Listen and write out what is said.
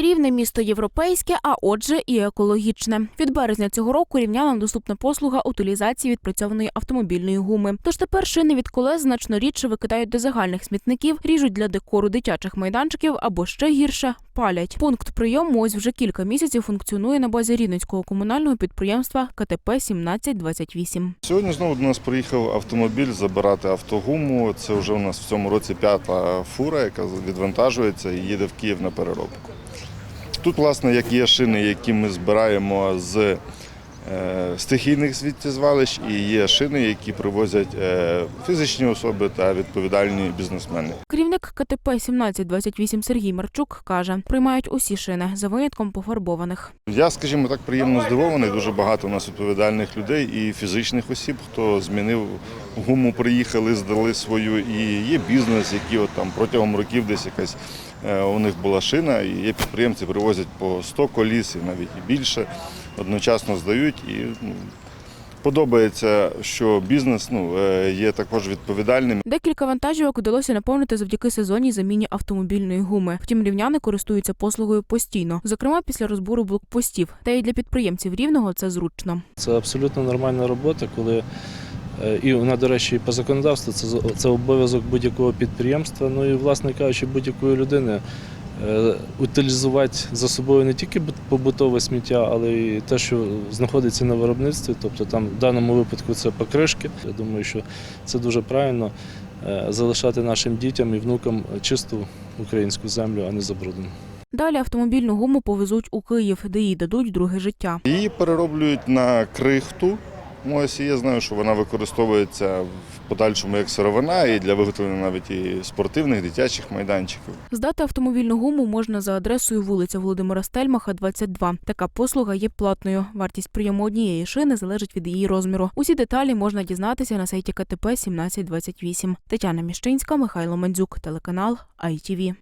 Рівне місто європейське, а отже, і екологічне. Від березня цього року рівнянам доступна послуга утилізації відпрацьованої автомобільної гуми. Тож тепер шини від колес значно рідше викидають до загальних смітників, ріжуть для декору дитячих майданчиків або ще гірше палять. Пункт прийому ось вже кілька місяців функціонує на базі рівненського комунального підприємства КТП 1728. Сьогодні знову до нас приїхав автомобіль забирати автогуму. Це вже у нас в цьому році п'ята фура, яка відвантажується і їде в Київ на переробку. Тут, власне, як є шини, які ми збираємо з стихійних звідтізвалищ, і є шини, які привозять е, фізичні особи та відповідальні бізнесмени. Керівник КТП 1728 Сергій Марчук каже, приймають усі шини за винятком пофарбованих. Я, скажімо так, приємно здивований. Дуже багато у нас відповідальних людей і фізичних осіб, хто змінив гуму, приїхали, здали свою. І є бізнес, які от там протягом років десь якась е, у них була шина, і є підприємці, привозять по 100 коліс і навіть і більше. Одночасно здають і ну, подобається, що бізнес ну, е, є також відповідальним. Декілька вантажівок вдалося наповнити завдяки сезонній заміні автомобільної гуми. Втім, рівняни користуються послугою постійно, зокрема після розбору блокпостів. Та й для підприємців рівного це зручно. Це абсолютно нормальна робота, коли е, і вона, до речі, і по законодавству це, з- це обов'язок будь-якого підприємства, ну і, власне кажучи, будь-якої людини утилізувати за собою не тільки бут- побутове сміття, але й те, що знаходиться на виробництві. Тобто там в даному випадку це покришки. Я думаю, що це дуже правильно е, залишати нашим дітям і внукам чисту українську землю, а не забруднену. Далі автомобільну гуму повезуть у Київ, де їй дадуть друге життя. Її перероблюють на крихту. Ось і я знаю, що вона використовується в подальшому як сировина і для виготовлення навіть і спортивних дитячих майданчиків. Здати автомобільну гуму можна за адресою вулиця Володимира Стельмаха, 22. Така послуга є платною. Вартість прийому однієї шини залежить від її розміру. Усі деталі можна дізнатися на сайті КТП 1728. Тетяна Міщинська, Михайло Мандзюк, телеканал ITV.